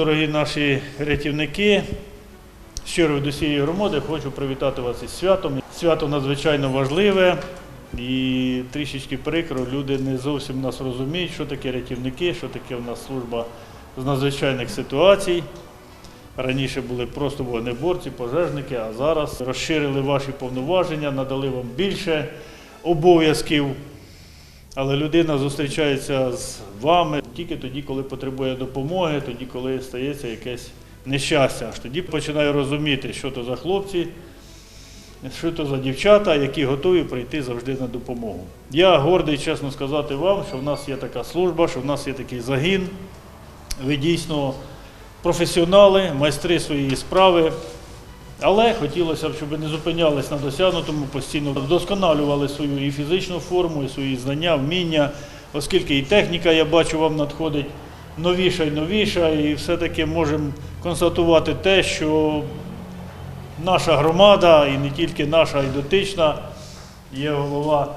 Дорогі наші рятівники, щиро від усієї громади хочу привітати вас із святом. Свято надзвичайно важливе і трішечки прикро. Люди не зовсім нас розуміють, що таке рятівники, що таке в нас служба з надзвичайних ситуацій. Раніше були просто вогнеборці, пожежники, а зараз розширили ваші повноваження, надали вам більше обов'язків. Але людина зустрічається з вами тільки тоді, коли потребує допомоги, тоді, коли стається якесь нещастя. Тоді починає розуміти, що то за хлопці, що то за дівчата, які готові прийти завжди на допомогу. Я гордий, чесно сказати вам, що в нас є така служба, що в нас є такий загін. Ви дійсно професіонали, майстри своєї справи. Але хотілося б, щоб не зупинялись на досягнутому, постійно вдосконалювали свою і фізичну форму, і свої знання, вміння, оскільки і техніка, я бачу, вам надходить новіша і новіша, і все-таки можемо констатувати те, що наша громада, і не тільки наша, й дотична, є голова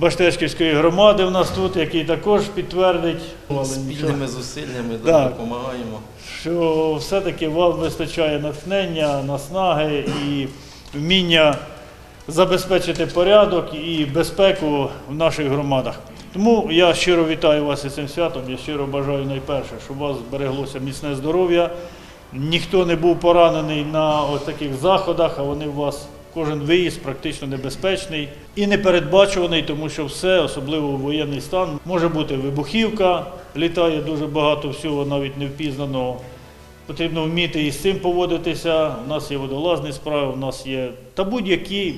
Баштешківської громади в нас тут, який також підтвердить. Спільними зусиллями Так. допомагаємо. що все-таки вам вистачає натхнення, наснаги і вміння забезпечити порядок і безпеку в наших громадах. Тому я щиро вітаю вас із цим святом. Я щиро бажаю найперше, щоб у вас збереглося міцне здоров'я. Ніхто не був поранений на от таких заходах, а вони у вас кожен виїзд практично небезпечний і непередбачуваний, тому що все, особливо воєнний стан, може бути вибухівка, літає дуже багато всього, навіть невпізнаного. Потрібно вміти із цим поводитися. У нас є водолазні справи, у нас є та будь-які,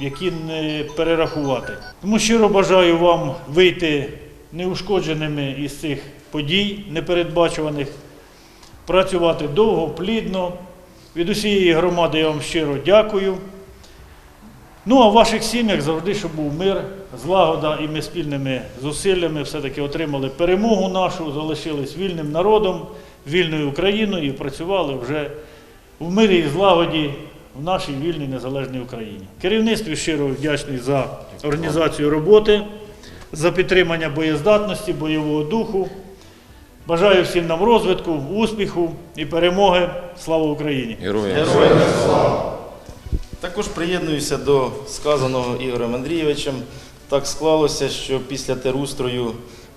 які не перерахувати. Тому щиро бажаю вам вийти неушкодженими із цих подій непередбачуваних, працювати довго, плідно. Від усієї громади я вам щиро дякую. Ну а в ваших сім'ях завжди, щоб був мир, злагода, і ми спільними зусиллями все-таки отримали перемогу нашу, залишились вільним народом, вільною Україною і працювали вже в мирі і злагоді в нашій вільній незалежній Україні. Керівництві щиро вдячний за організацію роботи, за підтримання боєздатності, бойового духу. Бажаю всім нам розвитку, успіху і перемоги. Слава Україні! Героям Героям слава! Також приєднуюся до сказаного Ігорем Андрійовичем. Так склалося, що після терустрою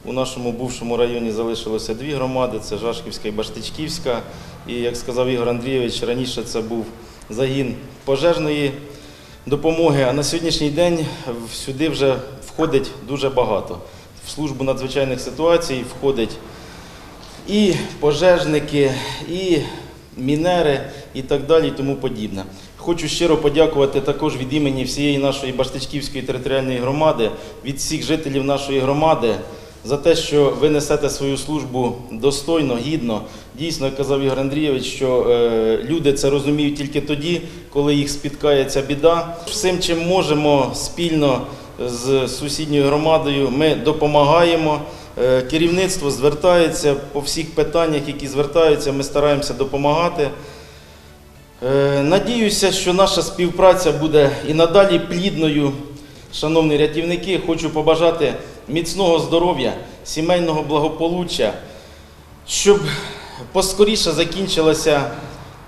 у нашому бувшому районі залишилося дві громади: це Жашківська і Баштичківська. І як сказав Ігор Андрійович, раніше це був загін пожежної допомоги, а на сьогоднішній день сюди вже входить дуже багато. В службу надзвичайних ситуацій входить і пожежники, і мінери, і так далі, і тому подібне. Хочу щиро подякувати також від імені всієї нашої Баштичківської територіальної громади, від всіх жителів нашої громади за те, що ви несете свою службу достойно, гідно. Дійсно, як казав Ігор Андрійович, що е, люди це розуміють тільки тоді, коли їх спіткає ця біда. Всім, чим можемо спільно з сусідньою громадою, ми допомагаємо. Е, Керівництво звертається по всіх питаннях, які звертаються, ми стараємося допомагати. Е, Надіюся, що наша співпраця буде і надалі плідною. Шановні рятівники, хочу побажати міцного здоров'я, сімейного благополуччя, щоб поскоріше закінчилася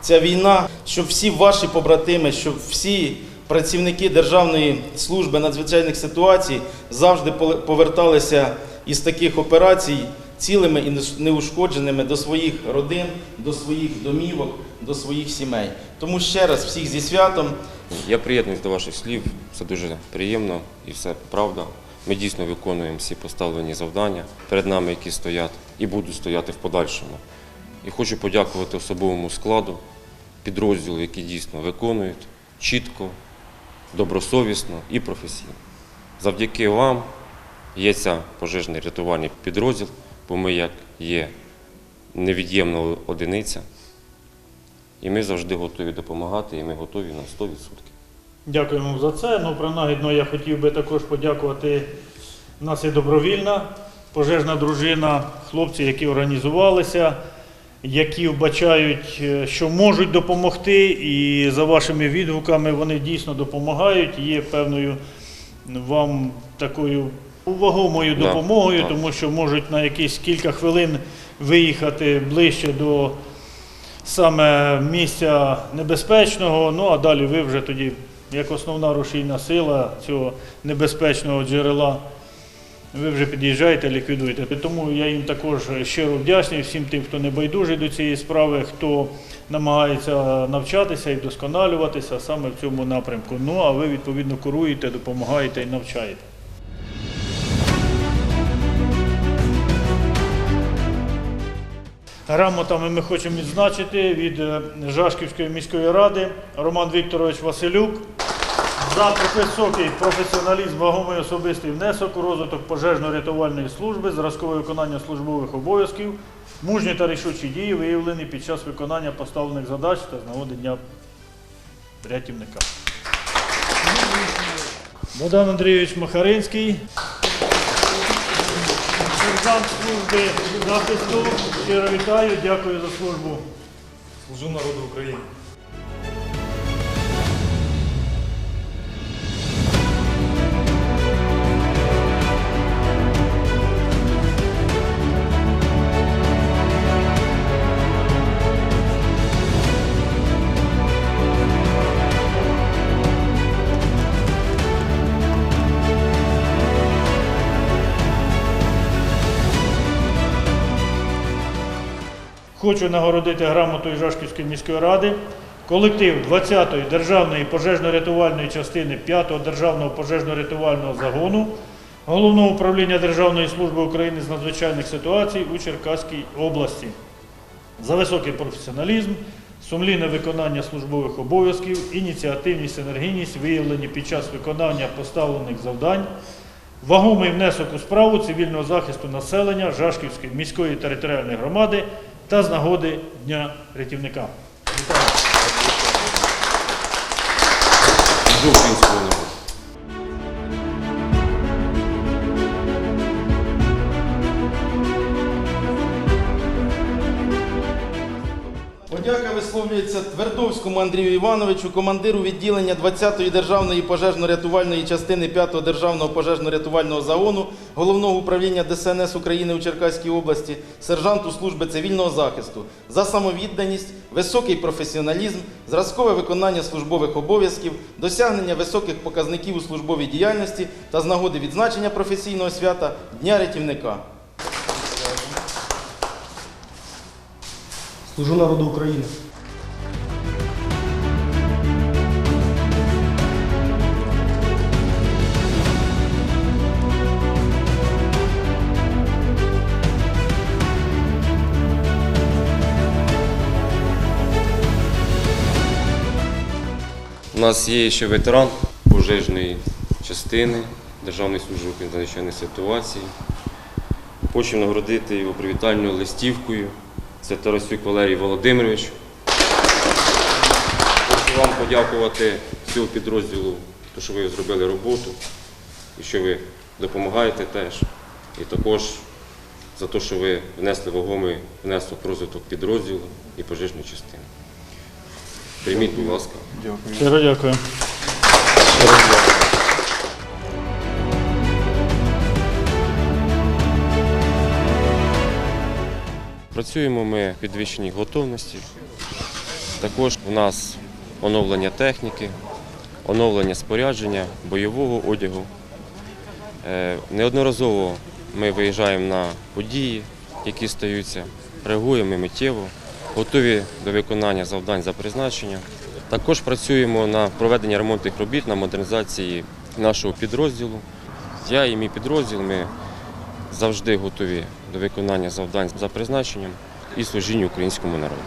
ця війна, щоб всі ваші побратими, щоб всі працівники Державної служби надзвичайних ситуацій завжди поверталися із таких операцій цілими і неушкодженими до своїх родин, до своїх домівок, до своїх сімей. Тому ще раз всіх зі святом. Я приєднуюсь до ваших слів. Це дуже приємно і все правда. Ми дійсно виконуємо всі поставлені завдання перед нами, які стоять і будуть стояти в подальшому. І хочу подякувати особовому складу, підрозділу, які дійсно виконують чітко, добросовісно і професійно. Завдяки вам є ця пожежний рятувальний підрозділ, бо ми як є невід'ємна одиниця. І ми завжди готові допомагати, і ми готові на 100%. Дякуємо за це. Ну, принагідно, я хотів би також подякувати. У нас є добровільна пожежна дружина, хлопці, які організувалися, які вбачають, е, що можуть допомогти, і за вашими відгуками вони дійсно допомагають. Є певною вам такою вагомою Да, допомогою, тому що можуть на якісь кілька хвилин виїхати ближче до саме місця небезпечного. Ну а далі ви вже тоді, як основна рушійна сила цього небезпечного джерела, ви вже під'їжджаєте, ліквідуєте. Тому я їм також щиро вдячний всім тим, хто не байдужий до цієї справи, хто намагається навчатися і вдосконалюватися саме в цьому напрямку. Ну а ви відповідно куруєте, допомагаєте і навчаєте. Грамотами ми хочемо відзначити від е, Жашківської міської ради Роман Вікторович Василюк за високий професіоналізм, вагомий особистий внесок у розвиток пожежно-рятувальної служби, зразкове виконання службових обов'язків, мужні та рішучі дії, виявлені під час виконання поставлених задач та з нагоди Дня рятівника. Богдан Андрійович Махаринський, сержант служби захисту. Щиро вітаю, дякую за службу. Служу народу України. Хочу нагородити грамотою Жашківської міської ради колектив 20-ї державної пожежно-рятувальної частини 5-го державного пожежно-рятувального загону Головного управління Державної служби України з надзвичайних ситуацій у Черкаській області. За високий професіоналізм, сумлінне виконання службових обов'язків, ініціативність, енергійність, виявлені під час виконання поставлених завдань, вагомий внесок у справу цивільного захисту населення Жашківської міської територіальної громади та з нагоди Дня рятівника. Вітаю! Висловлюється Твердовському Андрію Івановичу, командиру відділення 20-ї державної пожежно-рятувальної частини 5-го державного пожежно-рятувального загону Головного управління ДСНС України у Черкаській області, сержанту служби цивільного захисту за самовідданість, високий професіоналізм, зразкове виконання службових обов'язків, досягнення високих показників у службовій діяльності та з нагоди відзначення професійного свята Дня рятівника. Служу народу України. У нас є ще ветеран пожежної частини Державної служби надзвичайних ситуацій. Хочу нагородити його привітальною листівкою. Це Тарасюк Валерій Володимирович. Хочу вам подякувати всього підрозділу, що ви зробили роботу і що ви допомагаєте теж. І також за те, що ви внесли вагомий внесок розвиток підрозділу і пожежної частини. Прийміть, будь ласка. Дякую. Щиро дякую. Працюємо ми в підвищеній готовності. Також у нас оновлення техніки, оновлення спорядження, бойового одягу. Е, Неодноразово ми виїжджаємо на події, які стаються, реагуємо миттєво, готові до виконання завдань за призначенням. Також працюємо на проведення ремонтних робіт на модернізації нашого підрозділу. Я і мій підрозділ ми завжди готові до виконання завдань за призначенням і служінню українському народу.